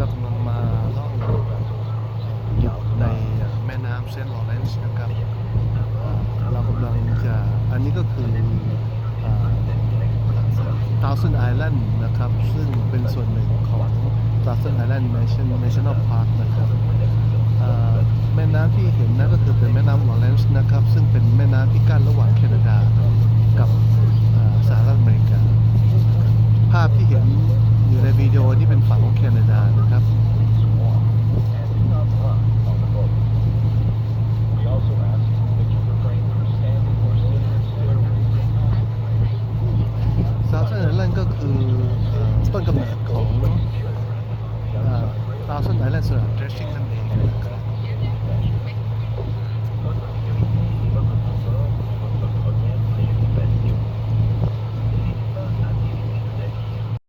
เรากำลังมาล่องในแม่น้ำเซนต์ลอเรนซ์นะครับเรากำลังจะอันนี้ก็คือทาวซึนไอแลนด์นะครับ ซึ่งเป็นส่วนหนึ่งของทาวซึนไอแลนด์เนชั่นเนชั่นอลพาร์คนะครับแม่น้ำที่เห็นนั่นก็คือเป็นแม่น้ำลอเรนซ์นะครับ ซึ่งเป็นแม่น้ำที่กั้นระหว่างแคนาดากับสหรัฐอเมริกา ภาพที่เห็น ดีโอที่เป็นฝั่งของแคนาดานะครับซาวเซนไอแลนด์ก็คือต้นกำเนิดของซาวเซนไอแลนด์สำหรับ dressing นั่นเองนะครับ